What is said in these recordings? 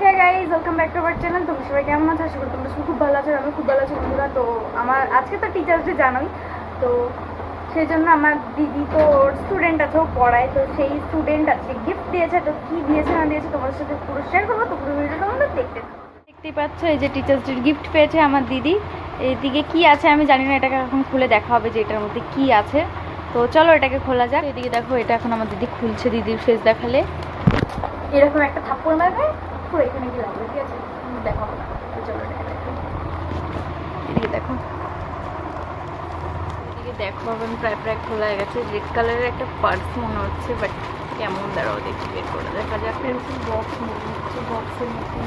Hey guys welcome back to our channel তোমরা সবাই কেমন আছো? আশা করি তোমরা সবাই খুব ভালো আছো আমি খুব ভালো আছি বন্ধুরা। তো আমার আজকে তো টিচার্স ডে জানোই। তো সেই জন্য আমার দিদি তো স্টুডেন্ট আছে ও পড়ায়। তো সেই স্টুডেন্ট আজকে গিফট দিয়েছে। তো কি দিয়েছে না দিয়েছে তোমাদের সাথে পুরো শেয়ার করব। তো পুরো ভিডিওটা তোমরা দেখতে দেখতেই পাচ্ছ এই যে টিচার্স ডের গিফট পেয়েছে আমার দিদি। এইদিকে কি আছে আমি জানি না এটাকে এখন খুলে দেখা হবে যে এটার মধ্যে কি আছে। তো চলো এটাকে খোলা যাক। এদিকে দেখো এটা এখন আমার দিদি খুলছে দিদির ফেস দেখালে। এরকম একটা থাপ্পড় মারবে। পুরো এখানে কি লাগবে ঠিক আছে দেখো তো চলো এদিকে দেখো। এদিকে দেখো এখন প্রায় প্রায় খোলা গেছে। রেড কালারের একটা পার্স মনে হচ্ছে বাট কেমন দাঁড়াও দেখি বের করে দেখা। যাক বক্স মনে হচ্ছে বক্সের মতন।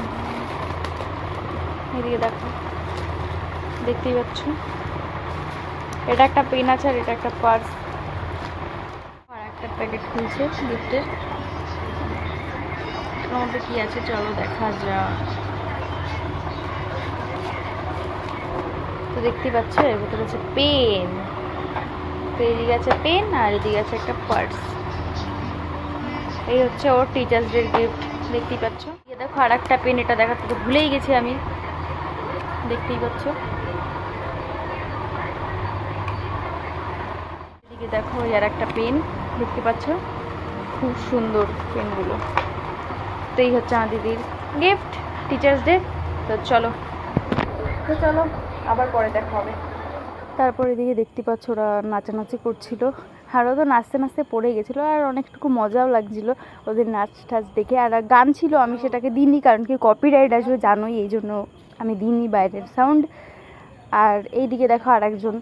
এদিকে দেখো। দেখতেই পাচ্ছ? এটা একটা পেন আছে আর এটা একটা পার্স আর একটা প্যাকেট খুলছে গিফটের মধ্যে কি আছে? চলো দেখা যাক। তো দেখতেই পাচ্ছ এর ভিতরে আছে পেন। তো এদিকে আছে পেন আর এদিকে আছে একটা পার্স। এই হচ্ছে ওর টিচার্স ডের গিফট দেখতেই পাচ্ছ। এই দেখো আর একটা পেন, এটা দেখাতে তো ভুলেই গেছি আমি। দেখতেই পাচ্ছ। এদিকে দেখো আর একটা পেন, দেখতে পাচ্ছ? খুব সুন্দর পেনগুলো। এই হচ্ছে আমার দিদির গিফট টিচার্স ডে তো চলো। তো চলো, আবার পরে দেখা হবে। তারপর এদিকে দেখতে পাচ্ছ ওরা নাচানাচি করছিল। আর তো নাচতে নাচতে পড়ে গেছিল আর অনেকটুকু মজাও লাগছিল ওদের নাচ টাচ দেখে। আর গান ছিল, আমি সেটাকে দিইনি কারণ কি কপিরাইট আসবে, জানোই, এই জন্য আমি দিইনি বাইরের সাউন্ড আর এই দিকে দেখো আর একজন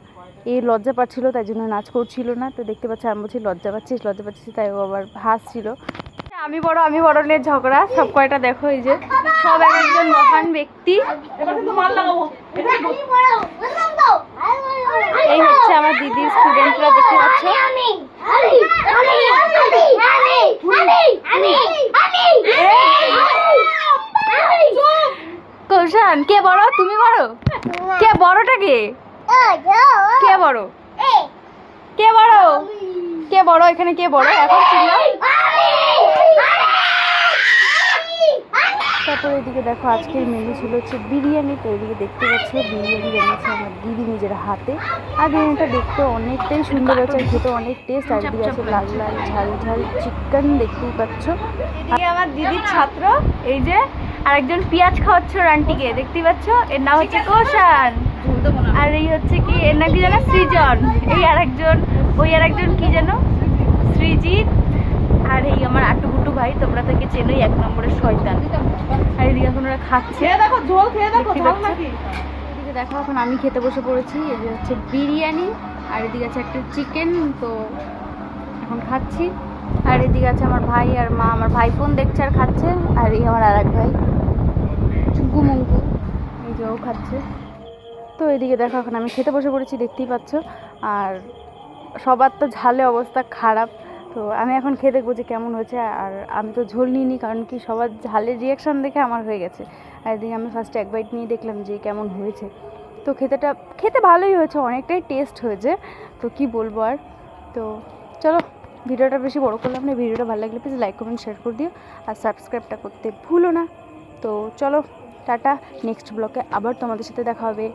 এই লজ্জা পাচ্ছিল, তাই জন্য নাচ করছিল না। তো দেখতে পাচ্ছি আমি বলছি, লজ্জা পাচ্ছিস লজ্জা পাচ্ছিস। তাই ও আবার হাসছিল। আমি বড় আমি বড় নিয়ে ঝগড়া, সব কয়টা দেখো এই যে। সব এক একজন মহান ব্যক্তি। এই হচ্ছে আমার দিদির স্টুডেন্টরা দেখতে পাচ্ছ? কৌশান, কে বড়? তুমি বড়? কে বড়টা কে? কে বড়? কে বড়? কে বড়? এখানে কে বড়? এখন চিনলাম। তারপরে এদিকে দেখো আজকের মেনু ছিল হচ্ছে বিরিয়ানি, তো এদিকে দেখতে পাচ্ছ বিরিয়ানি বানিয়েছে আমার দিদি নিজের হাতে। আর বিরিয়ানিটা দেখতে অনেকটাই সুন্দর হয়েছে খেতে অনেক টেস্ট আর এদিকে আছে লাল লাল ঝাল ঝাল চিকেন দেখতেই পাচ্ছ। আমার দিদির ছাত্র, এই যে আরেকজন পেঁয়াজ খাওয়াচ্ছে ওর আন্টিকে দেখতেই পাচ্ছ? এর নাম হচ্ছে কৌশান। আর এই হচ্ছে কি, এর নাম কি জানো? সৃজন। এই আরেকজন, ওই আরেকজন কি যেন সৃজিৎ। আর এই আমার আটুকুটু ভাই, তোমরা থেকে চেনোই, এক নম্বরের শয়তান আর এদিকে এখন ওরা খাচ্ছে। দেখো ঝোল খেয়ে দেখো ঝাল? নাকি? এদিকে দেখো এখন আমি খেতে বসে পড়েছি। এই যে হচ্ছে বিরিয়ানি আর এদিকে আছে একটা চিকেন তো এখন খাচ্ছি। আর এদিকে আছে আমার ভাই আর মা আমার ভাই ফোন দেখছে আর খাচ্ছে আর এই আমার আর এক ভাই। চুঙ্কু মুঙ্কু এই যে ও খাচ্ছে। তো এদিকে দেখো এখন আমি খেতে বসে পড়েছি দেখতেই পাচ্ছ। আর সবার তো ঝালে অবস্থা খারাপ। তো আমি এখন খেয়ে দেখব যে কেমন হয়েছে, আর আমি তো ঝোল নিইনি, কারণ কি সবার ঝালের রিয়াকশান দেখে আমার হয়ে গেছে। আর এদিকে আমি ফার্স্টে এক বাইট নিয়ে দেখলাম যে কেমন হয়েছে। তো খেতেটা, খেতে ভালোই হয়েছে, অনেকটাই টেস্ট হয়েছে, তো কি বলব আর। তো চলো, ভিডিওটা বেশি বড় করলাম না, ভিডিওটা ভালো লাগলে প্লিজ লাইক কমেন্ট শেয়ার করে দিও, আর সাবস্ক্রাইবটা করতে ভুলো না। তো চলো, টাটা নেক্সট ব্লকে আবার তোমাদের সাথে দেখা হবে।